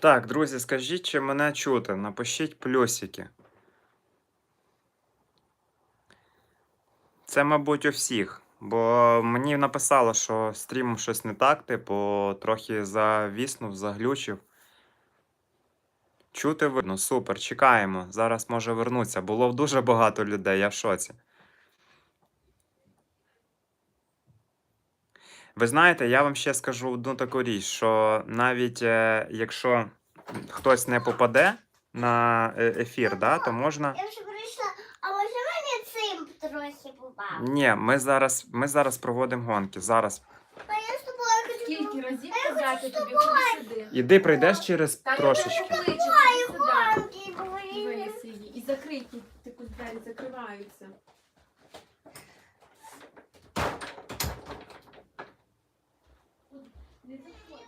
Так, друзі, скажіть, чи мене чути? Напишіть плюсики. Це, мабуть, у всіх. Бо мені написало, що стрімом щось не так, типу, трохи завіснув, заглючив. Чути видно, супер, чекаємо. Зараз може вернуться. Було дуже багато людей, я в шоці. Ви знаєте, я вам ще скажу одну таку річ, що навіть е, якщо хтось не попаде на е, ефір, да, то можна. Я вже прийшла, а може мені цим трохи попав? Ні, ми зараз, ми зараз проводимо гонки. Зараз. А я з тобою хочу. Скільки разів А я казати хочу з тобі, ходи сюди. Іди прийдеш через Та трошечки. не ходи сюди. Гонки, блін. Її. І закрий ті, таку двері закриваються. Не заходь.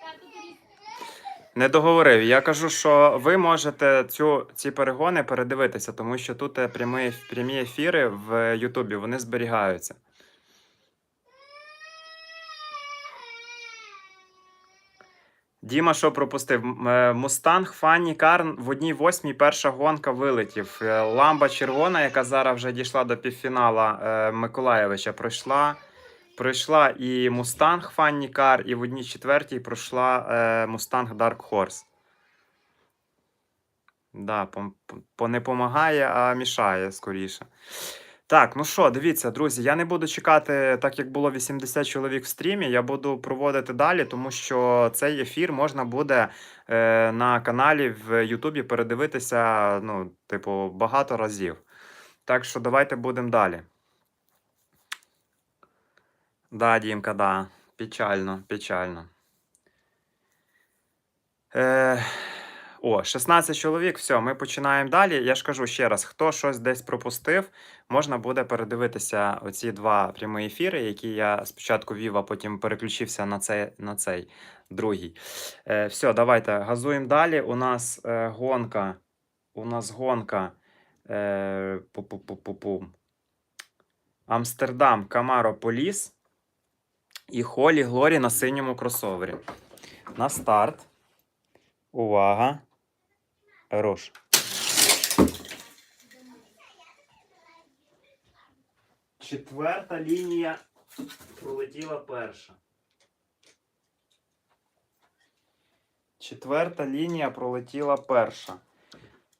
Так, тут різ- Не договорив. Я кажу, що ви можете цю, ці перегони передивитися, тому що тут е, прямі, прямі ефіри в Ютубі вони зберігаються. Діма, що пропустив? Е, Мустанг, Фанні Карн в одній восьмій перша гонка вилетів. Е, Ламба червона, яка зараз вже дійшла до півфінала Миколаєвича, пройшла. Пройшла і Мустанг Фанні Кар, і в одній четвертій пройшла е, Мустанг Dark Horse. Да, пом- по, не помагає, а мішає скоріше. Так, ну що, дивіться, друзі, я не буду чекати, так як було 80 чоловік в стрімі, я буду проводити далі, тому що цей ефір можна буде е, на каналі в Ютубі передивитися, ну, типу, багато разів. Так що давайте будемо далі. Да, Дімка, да. Печально, печально. Е, о, 16 чоловік, все, ми починаємо далі. Я ж кажу ще раз, хто щось десь пропустив, можна буде передивитися оці два прямі ефіри, які я спочатку вів, а потім переключився на цей, на цей другий. Е, все, давайте газуємо далі. У нас е, гонка. У нас гонка. Е. Амстердам, Камаро, Поліс і Холі Глорі на синьому кросовері. На старт. Увага. Руш. Четверта лінія пролетіла перша. Четверта лінія пролетіла перша.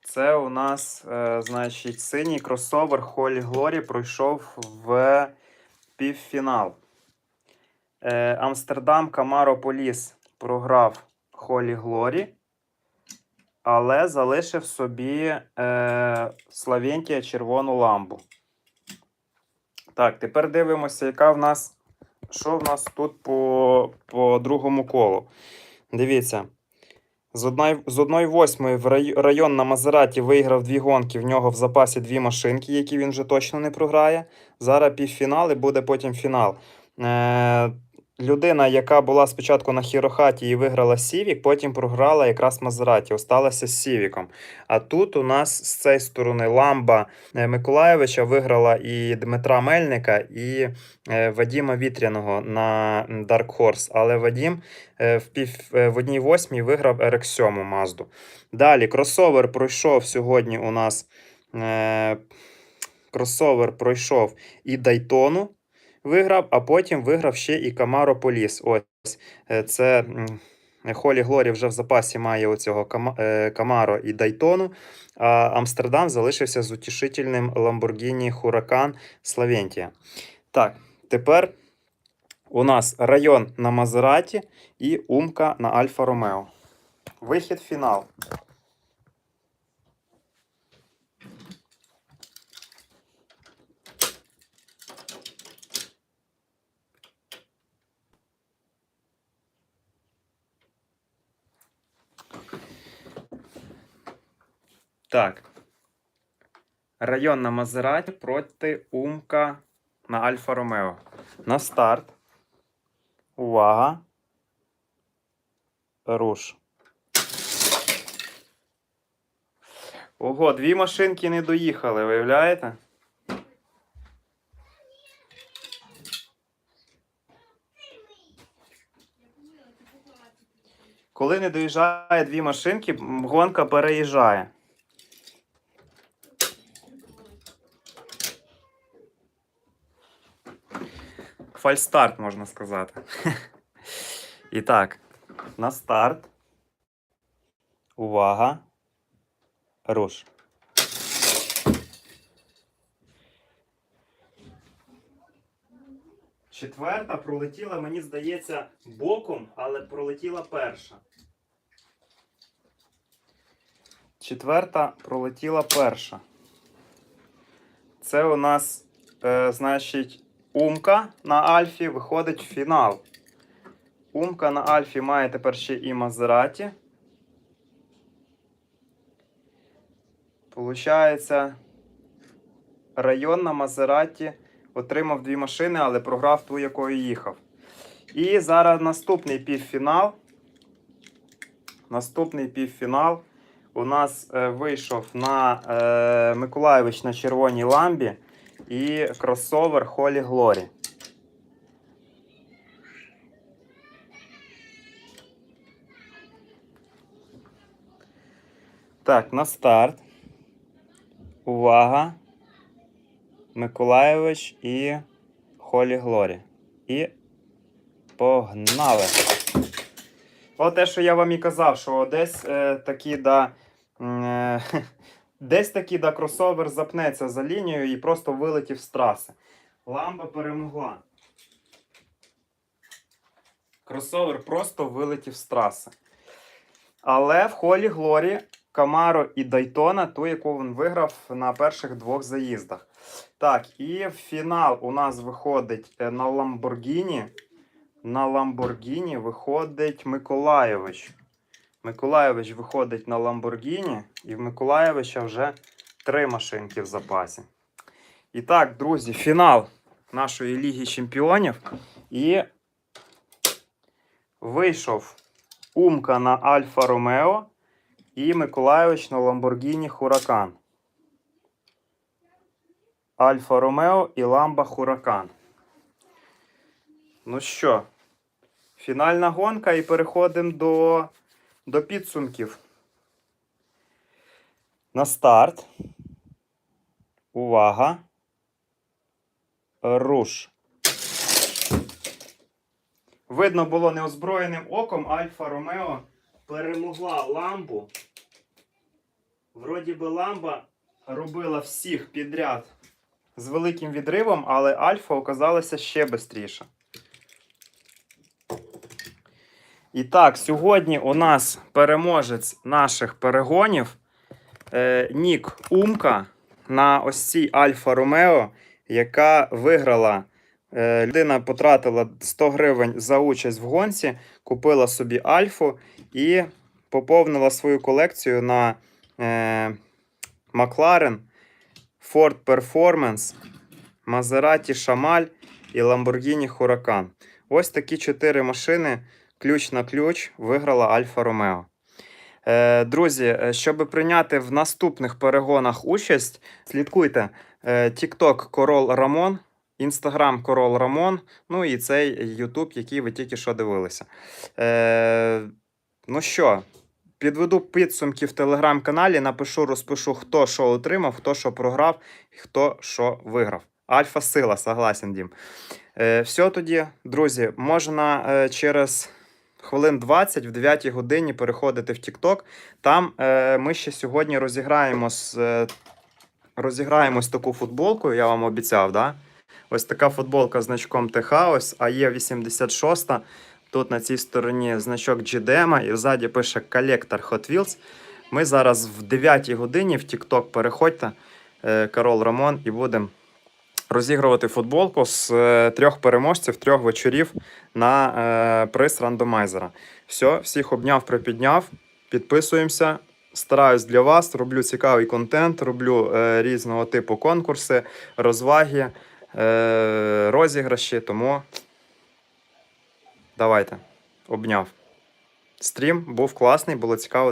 Це у нас, е, значить, синій кросовер Холі Глорі пройшов в півфінал. Е, Амстердам Камаро Поліс програв Холі Глорі, але залишив собі е, Славентія червону ламбу. Так, тепер дивимося, яка в нас. Що в нас тут по, по другому колу. Дивіться. З 1 з 1-8 в рай- район на Мазераті виграв дві гонки. В нього в запасі дві машинки, які він вже точно не програє. Зараз півфінал і буде потім фінал. Е, людина, яка була спочатку на Хірохаті і виграла Сівік, потім програла якраз Мазераті, осталася з Сівіком. А тут у нас з цієї сторони Ламба е, Миколаєвича виграла і Дмитра Мельника, і е, Вадіма Вітряного на Dark Horse. Але Вадім е, в, пів, в одній восьмій виграв RX-7 Мазду. Далі кросовер пройшов сьогодні у нас. Кросовер пройшов і Дайтону виграв, а потім виграв ще і Камаро Поліс. Ось е, це Холі Глорі вже в запасі має оцього е, Камаро і Дайтону. А Амстердам залишився з утішительним Lamborghini Huracan Славентія. Так, тепер у нас район на Мазераті і Умка на Альфа Ромео. Вихід фінал. Так. Район на Мазераті проти Умка на Альфа Ромео. На старт. Увага. Руш. Ого, дві машинки не доїхали, виявляєте? Коли не доїжджає дві машинки, гонка переїжджає. Фальстарт, можна сказати. І так, на старт. Увага. Руш. Четверта пролетіла, мені здається, боком, але пролетіла перша. Четверта пролетіла перша. Це у нас, е, значить, Умка на Альфі виходить в фінал. Умка на Альфі має тепер ще і Мазераті. Получається, район на Мазераті отримав дві машини, але програв ту, якою їхав. І зараз наступний півфінал. Наступний півфінал у нас е, вийшов на е, Миколаєвич на червоній ламбі і кросовер Холі Глорі. Так, на старт. Увага. Миколаєвич і Холі Глорі. І погнали. От те, що я вам і казав, що десь е, такі да. Е, десь таки да кросовер запнеться за лінією і просто вилетів з траси. Ламба перемогла. Кросовер просто вилетів з траси. Але в холі Глорі Камаро і Дайтона, ту, яку він виграв на перших двох заїздах. Так, і в фінал у нас виходить е, на Ламборгіні. На Ламборгіні виходить Миколаєвич. Миколаєвич виходить на Ламборгіні, і в Миколаєвича вже три машинки в запасі. І так, друзі, фінал нашої Ліги Чемпіонів. І вийшов Умка на Альфа Ромео і Миколаєвич на Ламборгіні Хуракан. Альфа Ромео і Ламба Хуракан. Ну що, фінальна гонка і переходимо до, до підсумків. На старт. Увага. Руш. Видно було неозброєним оком Альфа Ромео перемогла ламбу. Вроді би ламба робила всіх підряд з великим відривом, але Альфа оказалася ще швидше. І так, сьогодні у нас переможець наших перегонів е, Нік Умка на ось цій Альфа Ромео, яка виграла. Е, людина потратила 100 гривень за участь в гонці, купила собі Альфу і поповнила свою колекцію на е, Макларен, Ford Performance, Maserati Шамаль і Lamborghini Huracan. Ось такі чотири машини ключ на ключ виграла Альфа Ромео. Е, друзі, е, щоб прийняти в наступних перегонах участь, слідкуйте е, TikTok Корол Рамон, Instagram Корол Рамон, ну і цей YouTube, який ви тільки що дивилися. Ну що, підведу підсумки в телеграм-каналі, напишу, розпишу, хто що отримав, хто що програв, хто що виграв. Альфа сила, согласен, Дім. Все тоді, друзі, можна через хвилин 20 в 9 годині переходити в TikTok. Там е, ми ще сьогодні розіграємо з, е, розіграємось таку футболку, я вам обіцяв, да? Ось така футболка з значком Техаус, а є 86. Тут на цій стороні значок GDM, і ззаді пише колектор Hot Wheels. Ми зараз в 9 годині в TikTok переходьте, е, Карол Рамон, і будемо розігрувати футболку з е, трьох переможців, трьох вечорів на е, приз рандомайзера. Все, всіх обняв, припідняв. Підписуємося. Стараюсь для вас, роблю цікавий контент, роблю е, різного типу конкурси, розваги, е, розіграші. Тому давайте. Обняв. Стрім був класний, було цікаво.